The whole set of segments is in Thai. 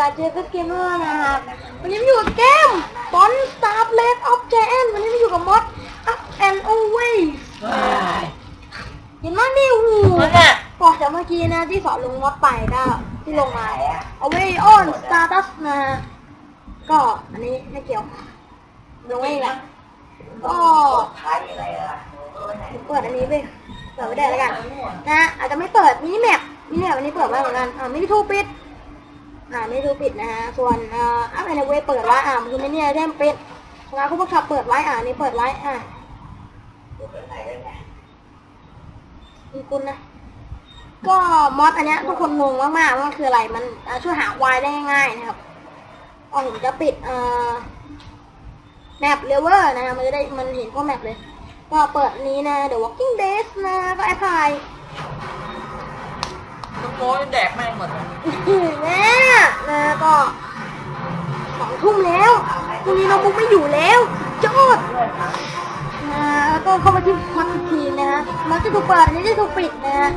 กาเจอกับเกมเมอร์นะครับวันนี้มาอยู่กับเกมบอลสตาร์เลดออฟเจนวันนี้มาอยู่กับมอด up and away เห็นไหมนี่หูนั่นแหละบอกจากเมื่อกี้นะที่สอนลงมอดไปก็ที่ลงมา away on status นะฮะก็อันนี้ไม่เกี่ยวลงเองแหละก็เปิดอันนี้ไปเปิดไม่ได้แล้วกัน นะอาจจะไม่เปิดมินิแมปมินิแมปอันนี้เปิดไว้เหมือนกันอ่ามินิทูปิด อ่ามินิทูปิดนะฮะ ส่วนอ่าอัพแอนเวเปิดไว้อ่ามันคือมินิไอเทมปิดงานคู่บังคับเปิดไว้อ่านี่เปิดไว้อ่ามีคุณนะ ก็มอดอันเนี้ยทุกคนงงมากๆว่ามันคืออะไร มันช่วยหาวายได้ง่ายนะครับอ๋อผมจะปิดอ่าแมปเลเวอร์นะฮะมันจะได้มันเห็นพวกแมปเลย ก็เปิดนี้นะ The Walking Days นะก็แอปพลาย โม้แดกแม่งหมดเลยแม่นะก็สองทุ่มแล้วพรุ่งนี้น้องบุ๊กไม่อยู่แล้วจอดนะแล้วก็เข้ามาที่พักอีกทีนะฮะมันจะถูกเปิดอันนี้จะถูกปิดนะฮะ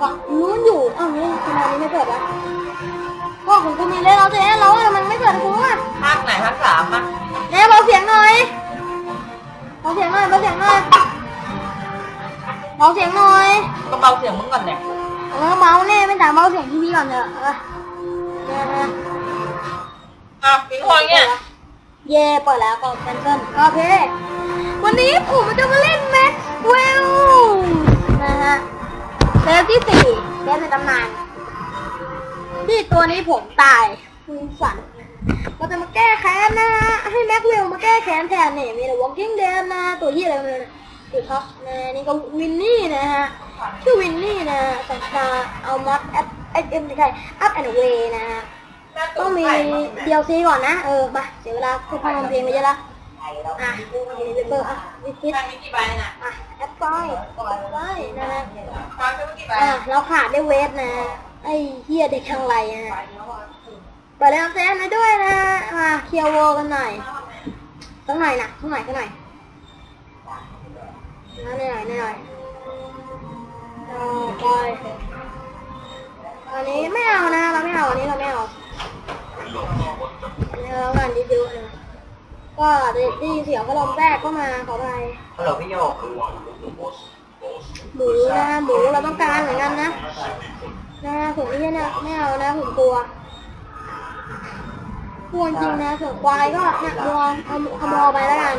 ฝั่งนู้นอยู่อ้าวนี่ทำไมอันนี้ไม่เปิดวะพ่อของกูมีเล่นเราจะเล่นเราทำไมไม่เปิดกูอะภาคไหนภาคสามอะแน่เบาเสียงหน่อยเบาเสียงหน่อยเบาเสียงหน่อยเบาเสียงหน่อยก็เบาเสียงมึงก่อนเนี่ย เออเมาส์แน่ไม่ต่างเบาเสียงทีวีก่อนเถอะเออนะฮะอะปิงพองเนี่ย เย่เปิดแล้วก็แคนเซิลโอเค วันนี้ผมจะมาเล่นแม็กเวลนะฮะเซฟที่สี่เซฟในตำนานที่ตัวนี้ผมตายคุณฝันก็จะมาแก้แค้นนะฮะให้แม็กเวลมาแก้แค้นแทนเนี่ยมีแต่ Walking Dead นะ ตัวที่อะไรมันติดท็อปนะนี่ก็วินนี่นะฮะ ชื่อวินนี่นะสัญชาเอามัดแอปเอ็มไม่ใช่อัพแอนด์เวนะฮะต้องมี DLC ก่อนนะ เออมาเสียเวลาพูดพงเพลงไปเยอะละอะมีเบอร์อะวิคิดใช่มีกี่ใบน่ะอะแอปไฟแอปไฟนะฮะฟังไปเมื่อกี่ใบอะเราขาดได้เวฟนะไอ้เฮียเด็กช่างไรนะเปิดแล้วแซนมาด้วยนะมาเคลียร์วอลกันหน่อยสักหน่อยนะสักหน่อยสักหน่อยนะหน่อยหน่อยเอา ไปอันนี้ไม่เอานะเราไม่เอาอันนี้เราไม่เอาแล้วกันดิดูนะก็ได้ยินเสียงพัดลมแรกเข้ามาขอไปฮัลโหลพี่โยกหมูนะหมูเราต้องการเหมือนกันนะนะผมนี่นี่ยไม่เอานะผมกลัวกลัวจริงนะส่วนควายก็เนี่ยมองเอาขโมยไปแล้วกัน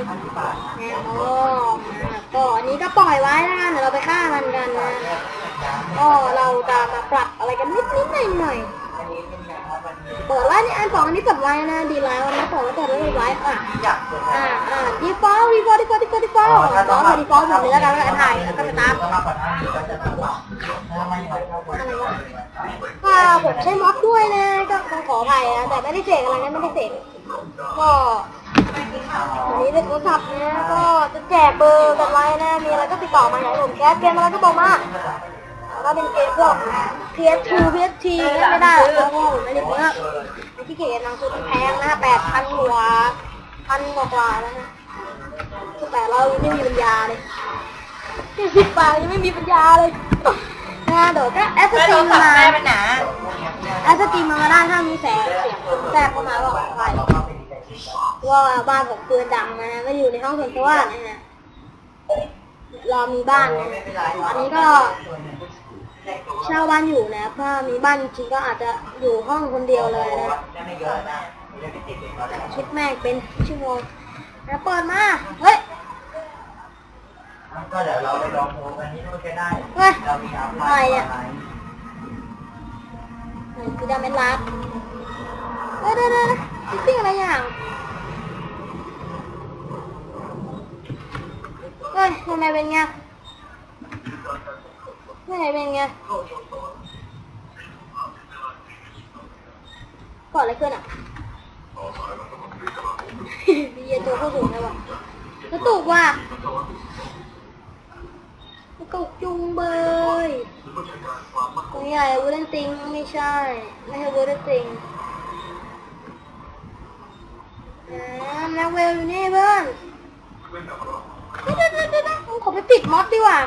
แหมมองนะ ก็อันนี้ก็ปล่อยไว้แล้วกันเดี๋ยวเราไปฆ่ามันกันนะก็เราจะมาปรับอะไรกันนิดนิดหน่อยหน่อยเปิดไว้นี่อันสองอันนี้เปิดไว้นะดีแล้วนะเปิดไว้เปิดไว้ไว้อะอ่าอ่าดีฟอลดีฟอลดีฟอลดีฟอลดีฟอลน้องดีฟอลหมดเลยแล้วกันแล้วกันถ่ายแล้วก็ไปตามมาก่อนนะก็จะต้องอกถ้าไรวะก็ผมใช้ม็อดด้วยนะก็ต้องขออภัยนะแต่ไม่ได้เสกอะไรนะไม่ได้เสกก็ วันนี้เล่นโทรศัพท์นะก็จะแจกเบอร์กันไว้นะ มีอะไรก็ติดต่อมาอยากให้ผมแก้เกมอะไรก็บอกมาแล้วก็เป็นเกมพวก PS2 PS3 เล่นไม่ได้หรอกเพราะว่าผมไม่ได้เยอะไอ้ที่เกมนางซื้อมันแพงนะแปดพันกว่าพันกว่าๆแล้วนะแต่เรายังไม่มีปัญญาเลยสิบบาทยังไม่มีปัญญาเลยนะเดี๋ยวก็แอสแม่ตีโทรมศัพมาท์แม่เป็นหนาแอสตีมมาได้ถ้ามีแสงเสียงแทรกเข้ามาบอกไป ว่าบ้านผมปืนดังนะฮะไม่ได้อยู่ในห้องส่วนตัวนะฮะรอมีบ้านนะฮะอันนี้ก็เช่าบ้านอยู่นะถ้ามีบ้านจริงๆก็อาจจะอยู่ห้องคนเดียวเลยนะไม่เยอะนะไม่ติดเลยคิดแม่งเป็นชั่วโมงนะเปิดมาเฮ้ยก็เดี๋ยวเราไปลองโทรกันที่นู่นก็ได้เฮ้ยเรามีอัพไลอะไรน์อะไหนคือดาเมนลัดเฮ้ยเดี๋ยวเดี๋ยวเดี๋ยวติ๊งอะไรอย่าง เฮ้ยทำไมเป็นไงทำไมเป็นไงเกิดอะไรขึ้นอะดีเยตัวเข้าสูงเลยว่ะกระตุกว่ะกระตุกจุงเบยตรงนี้อะไรวูดเดนติงไม่ใช่ ไม่ใช่วูดเดนติงอ่าแม็กเวลอยู่นี่เพื่อน ขอไปปิดมอสดีกว่า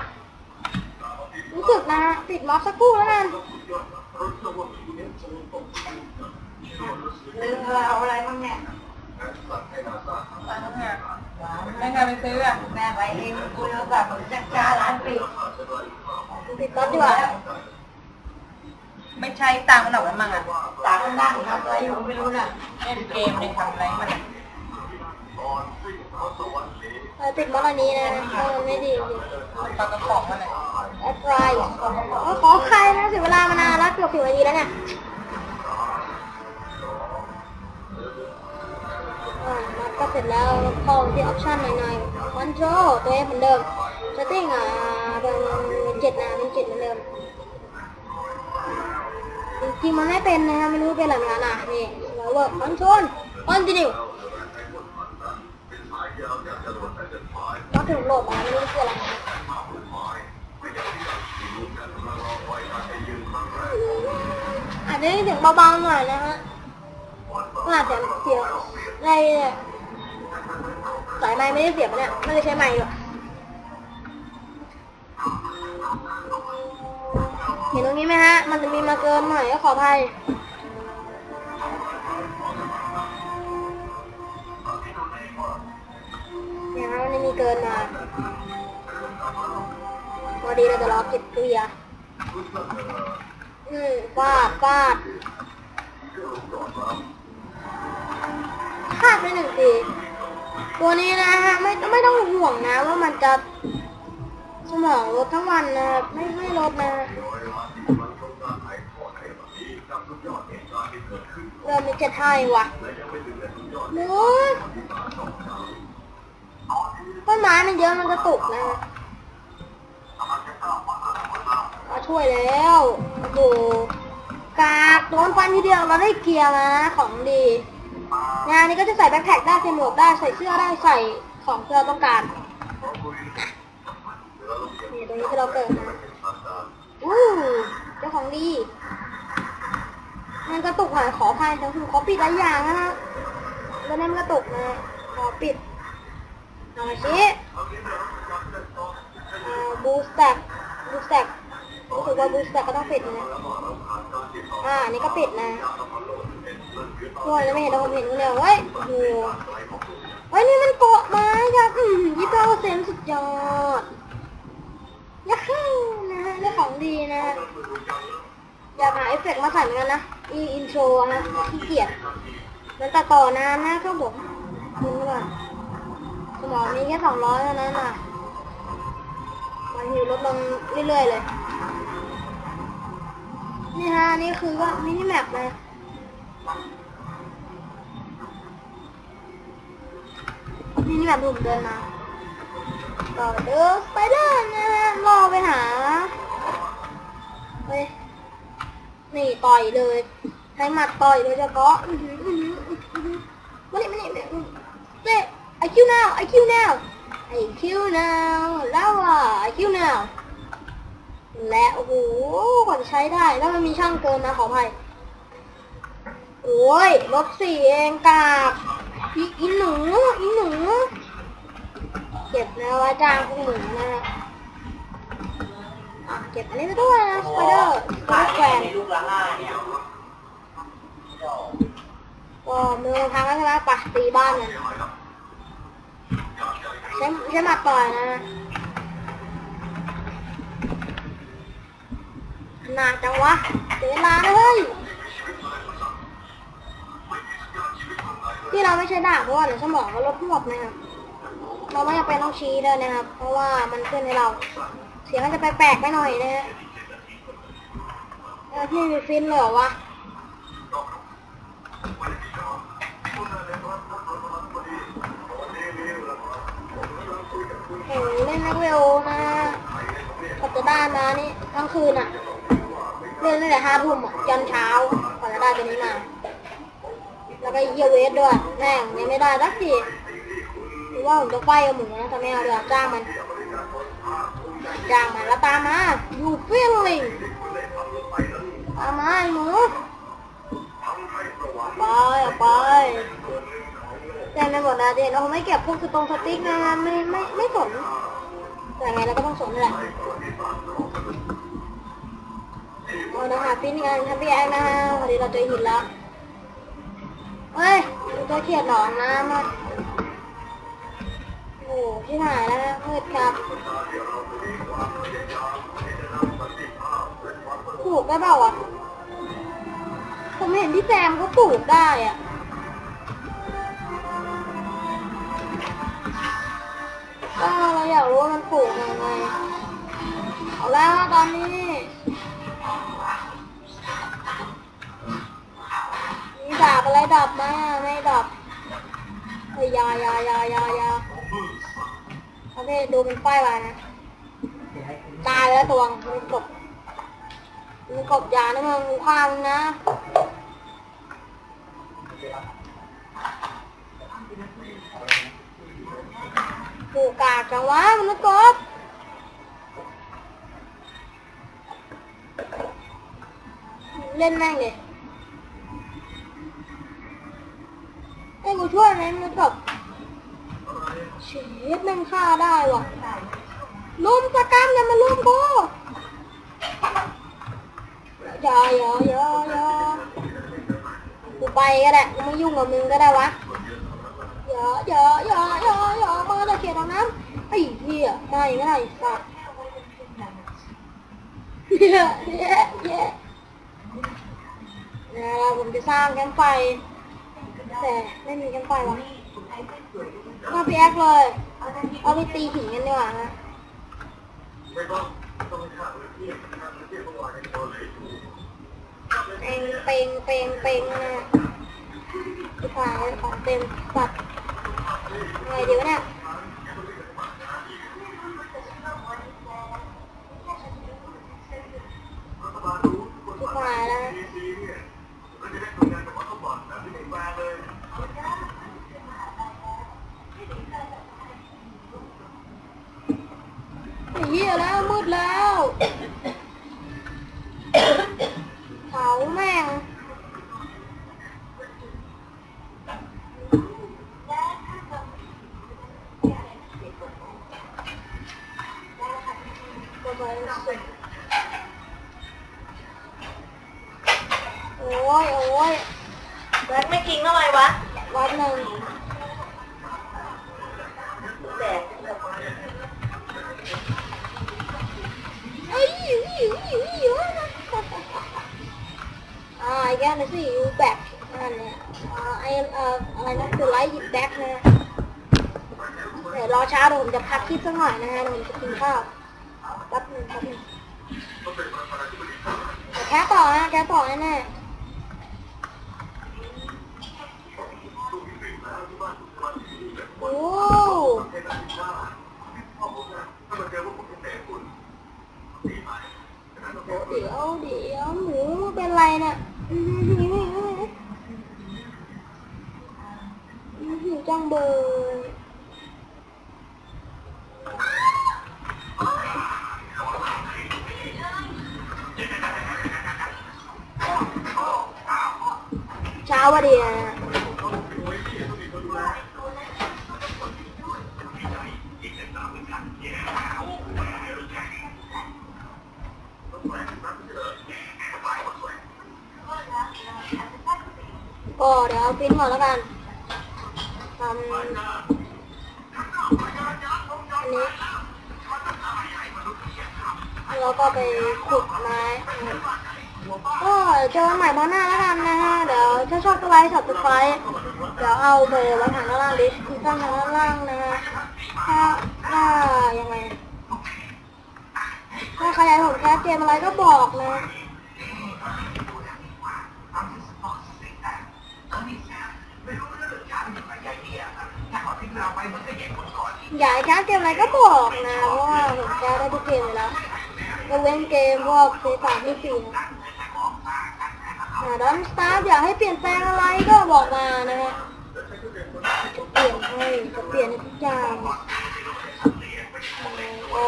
รู้สึกนะปิดมอสสักครู่แล้วกันลืมเอาอะไรบ้างเนี่ยแม่งานไปซื้ออะแม่ไปเองคุยกับจักรร้านปิดปิดก๊อตดีกว่าไม่ใช้ตังค์มันออกไปมั่งอะต่างกันนั่งทำอะไรอยู่ไม่รู้น่ะเล่นเกมในทำอะไรมัน เออติดมอลนี้นะเพราะมันไม่ดีจริงปลากระป๋องมันอะแอดไรขอใครนะเสียเวลามานานแล้วเกือบสิบนาทีแล้วเนี่ยอ่ามัดก็เสร็จแล้วแล้วเข้าที่ออปชั่นในๆ control ตัวเองเหมือนเดิม setting อะเป็นเจ็ดนะเป็นเจ็ดเหมือนเดิมจริงมันไม่เป็นนะไม่รู้เป็นอะไรเหมือนกันะนี่เราเวิร์กคอนโทรล continue ก็ ถึงโหลดมาไม่รู้คืออะไรนะอาจจะได้ยินเสียงเบาๆหน่อยนะฮะก็อาจจะเสียงในสายไม้ไม่ได้เสียบเนี่ยไม่ได้ใช้ไม้หรอกเห็นตรงนี้ไหมฮะ มันจะมีมาเกินหน่อยก็ขออภัย เกินมาพอดีเราจะรอเก็บเกลียร์อืมฟาดฟาดพลาดไปหนึ่งทีตัวนี้นะฮะไม่ไม่ต้องห่วงนะว่ามันจะสมองลดทั้งวันนะไม่ไม่ลดนะเริ่มมีเจ็ดไทยว่ะโอ้ ม้มันเยอะมันกระตุกนะมาช่วยแล้วโอ้โหกากโดนฟันทีเดียวเราได้เกียร์มานะของดีงานนี้ก็จะใส่แบ็คแพ็คได้ใส่หมวกได้ใส่เสื้อได้ใส่ของที่เราต้องการนี่ตรงนี้ที่เราเกิดนะอู้เจ้าของดีมันกระตุกหน่อยขออภัยแต่คือขอปิดหลายอย่างนะฮะแล้วนั่นมันกระตุกนะขอปิด เอามาชี้บูสแต็กบูสแต็กรู้สึกว่าบูสแต็กก็ต้องปิดนะ อ่า นี่ก็ปิดนะโอ้ยแล้วไม่เห็นเราเห็นเลยเว้ยโอ้โหเฮ้ยนี่มันเกาะไม้ยักษ์ยี่สิบเก้าเซนสุดยอดยักษ์นะฮะได้ของดีนะฮะอยากหาเอฟเฟกต์มาใส่เหมือนกันนะ อีอินโทรนะขี้เกียจมันตัดต่อนานนะครับผมคุณก่อน สมองมีแค่สองร้อยเท่านั้นน่ะมันอยู่ลดลงเรื่อยๆเลย นี่ฮะนี่คือว่ามินิแมปนะนี่นี่แบบผมเดินมาต่อเดอสไปเดอร์นะฮะรอไปหาเฮ้ยนี่ต่อยเลยให้หมัดต่อยโดยเฉพาะอื้อหืออื้อหืออื้อหือมานี่มานี่มานี่เจ๊ไอ คิว now ไอคิว now ไอคิว now แล้วอะไอคิว now และโอ้โหกว่าจะใช้ได้แล้วมันมีช่างเกินนะขออภัยโอ้ยลบสี่เองกากอีอีหนูอีหนูเก็บนะว่าจ้างพวกหนูนะฮะอะเก็บอันนี้ไปด้วยนะสไปเดอร์สไปบ้านเดอร์แกรนมีลูกละห้าเนี่ยก็มือพังแล้วใช่ไหมไปตีบ้านกัน ใช้ใช้หมัดต่อยนะขนาดจังวะเสียเวลานะเฮ้ยที่เราไม่ใช่ดาเพราะว่าเดี๋ยวสมองเราลดหมดนะครับ เราไม่จำเป็นต้องชี้เลยนะครับ เพราะว่ามันขึ้นให้เรา เสียงมันจะไปแปลกๆไปหน่อยนะฮะที่ฟินเลยเหรอวะ ได้มานี่ทั้งคืนอะเล่นตั้งแต่ห้าทุ่มอะยันเช้ากว่าจะได้ตัวนี้มาแล้วก็เยียเวสด้วยแม่งยังไม่ได้สักทีหรือว่าผมจะไฟกับหมูนะทำไมเอาเดี๋ยวจ้างมันจ้างมันแล้วตามมาอยู่เฟี้ยงลิงตามมาไอ้หมูไปเอาไปแต่ในหมดนะเดี๋ยวเราไม่เก็บพวกคือตรงสติ๊กนะไม่ไม่ไม่สน แต่ไงเราก็ต้องสนนั่แหละเอานะหาฟินกันทำพี่แอนนะฮะวันนี้เราเจอหินแล้วเฮ้ยตัวเขียดหนองน้ำอะโอ้โหที่หายแล้วนะมืดครับปลูกได้เปล่าวะผมเห็นที่แซมเขาปลูกได้อะ ก็เราอยากรู้ว่ามันปลูกยังไงเอาแล้วตอนนี้มีดาบอะไรดับมาไม่ดับเฮ้ยยายายายายาโอเคดูเป็นป้ายไว้นะตายแล้วตัวมึงกบมึงกบยานะมึงฆ่ามึงนะ ปูกากจังวะมนุษย์กบเล่นแม่งเลยให้กูช่วยไหมมนุษย์กบเชฟแม่งฆ่าได้ว่ะลุมสกรรมอย่ามาลุมกูอย่าอย่าอย่าอย่ากูไปก็ได้กูไม่ยุ่งกับมึงก็ได้วะ เยอะเยอะเยอะเยอะเยอะมาตะเกียบตรงนั้นไอ้เหี้ยไม่ไม่ได้สัตว์เยอะเยอะเยอะนะผมจะสร้างแคมไฟ แต่ไม่มีแคมไฟหรอกมาพี่แอ๊กเลย เอาไปตีหินกันดีกว่านะเปงเปงเปงเปงนะที่ายของเต็มสัตว์ ไงดีวะเนี่ยที่ขาแล้วเหี้ยแล้วมืดแล้ว ยโอ้ยแบล็คไม่กินเท่าไหร่วะวันหนึ่งแดกเอ้ยหิวหิวหิวหิวอ่า I gotta see you back นั่นเนี่ยอ่าไอเอ่ออะไรนะคือไลท์ยิบแบ็คนะเดี๋ยวรอเช้าเดี๋ยวผมจะพักคลิปสักหน่อยนะฮะเดี๋ยวผมจะกินข้าวแป๊บหนึงแป๊บหนึงแค่ต่อนะแค่ต่อแน่ๆ โอ้เดี๋ยวเดี๋ยวหมูเป็นไรเนี่ยอื้อหือหิวหิวหิวอื้อหิวจังเบยเช้าวันเดีย ก่อนแล้วกันทำอันนี้แล้วก็ไปขุดไม้ก็เจอกันใหม่พอหน้าแล้วกันนะฮะ เดี๋ยวถ้าชอบก็ไลค์สับสไครต์เดี๋ยวเอาเบอร์ไว้ทางด้านล่างดิสที่ข้งทางด้านล่างนะฮะ ถ้าถ้ายังไง ถ้าใครอยากผมแคสเกมอะไรก็บอกนะ อยากให้แคสเกมอะไรก็บอกนะเพราะว่าผมแคสได้ทุกเกมเลยแล้วยกเว้นเกมพวกเซสามที่สี่นะดอนสตาร์อยากให้เปลี่ยนแปลงอะไรก็บอกมานะฮะจะเปลี่ยนให้จะเปลี่ยนทุกอย่างโอ้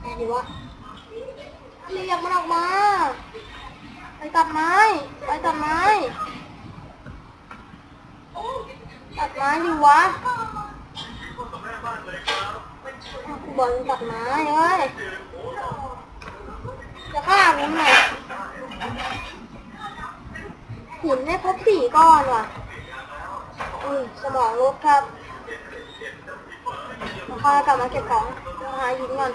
ไงดีวะเรียกมันออกมา ไปตัดไม้ ตัดไม้ ตัดไม้ดิวะกูบอกตัดไม้เฮ้ยนู้นไงหินได้ครบสี่ก้อนว่ะ อุ้ยสมองลบครับมาค่อยกลับมาเก็บของหาหินก่อน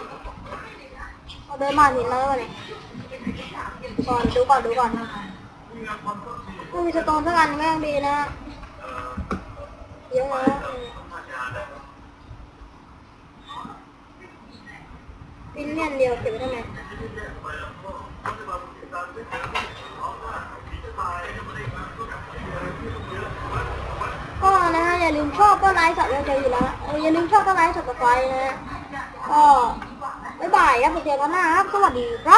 เอาเดินมาหินแล้วเนี่ยก่อนดูก่อนดูก่อน ไม่มีสโตนสักอันแม่งดีนะเยอะนะปินเนี่ยนเดียวเก็บไว้ทำไมก็นะฮะอย่าลืมชอบก็ไลค์สับใจอยู่แล้วอย่าลืมชอบก็ไลค์สับสไครต์นะฮะก็บ๊ายบายครับเจอกันหน้าครับสวัสดีครับ